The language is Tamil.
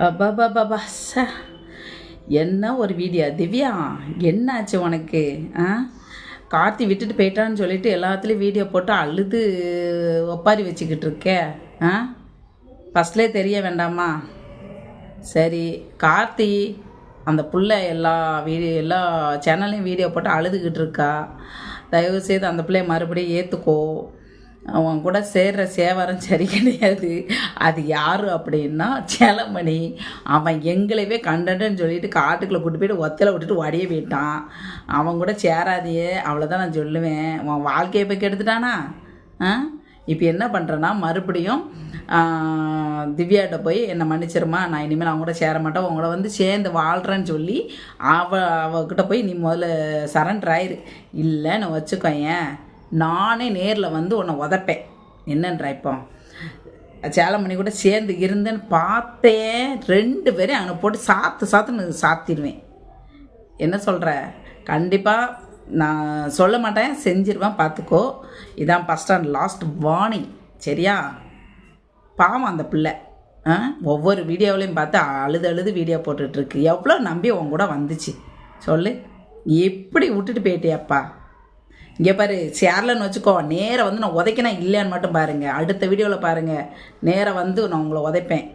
அப்பாபாபாபா ச. என்ன ஒரு வீடியோ திவ்யா என்னாச்சு உனக்கு? ஆ? கார்த்தி விட்டுட்டு போயிட்டான்னு சொல்லிட்டு எல்லாத்துலேயும் வீடியோ போட்டு அழுது ஒப்பாரி வச்சுக்கிட்டு இருக்கே. ஆ? ஃபஸ்ட்லேயே தெரிய வேண்டாமா? சரி கார்த்தி அந்த புள்ள எல்லா வீடியோ எல்லா சேனல்லையும் வீடியோ போட்டு அழுதுகிட்டு இருக்கா. தயவுசெய்து அந்த பிள்ளைய மறுபடியும் ஏற்றுக்கோ அவன் கூட சேர்ற சேவாரம் சரி கிடையாது. அது யார் அப்படின்னா சேலமணி. அவன் எங்களையவே கண்டன்னு சொல்லிட்டு காட்டுக்குள்ளே கூட்டு போயிட்டு ஒத்தையில் விட்டுட்டு வடிய போயிட்டான். அவன் கூட சேராதியே அவ்வளோதான் நான் சொல்லுவேன். உன் வாழ்க்கையை போய் கெடுத்துட்டானா? ஆ? இப்போ என்ன பண்ணுறேன்னா மறுபடியும் திவ்யாட்ட போய் என்னை மன்னிச்சிருமா? நான் இனிமேல் அவங்க கூட சேர மாட்டேன். உங்களை வந்து சேர்ந்து வாழ்கிறேன்னு சொல்லி அவ அவகிட்ட போய் நீ முதல்ல சரண்டர் ஆயிரு. இல்லைன்னு வச்சுக்கோயேன். நானே நேரில் வந்து உன்னை உதப்பேன். என்னன்றா இப்போ? சேலமணி கூட சேர்ந்து இருந்தேன்னு பார்த்தேன். ரெண்டு பேரையும் அங்கே போட்டு சாத்து சாத்துன்னு சாத்திடுவேன். என்ன சொல்கிற கண்டிப்பாக நான் சொல்ல மாட்டேன். செஞ்சிருவேன் பார்த்துக்கோ இதான் ஃபஸ்ட் அண்ட் லாஸ்ட் வார்னிங் சரியா? பாவம் அந்த பிள்ளை. ஆ? ஒவ்வொரு வீடியோவிலையும் பார்த்து அழுது அழுது வீடியோ போட்டுட்ருக்கு எவ்வளோ நம்பி உன் கூட வந்துச்சு. சொல்லு. எப்படி விட்டுட்டு போயிட்டியாப்பா. இங்கே பாரு சேரலன்னு வச்சுக்கோ நேராக வந்து நான் உதைக்கினா இல்லையான்னு மட்டும் பாருங்கள் அடுத்த வீடியோவில் பாருங்கள் நேராக வந்து நான் உங்களை உதைப்பேன்.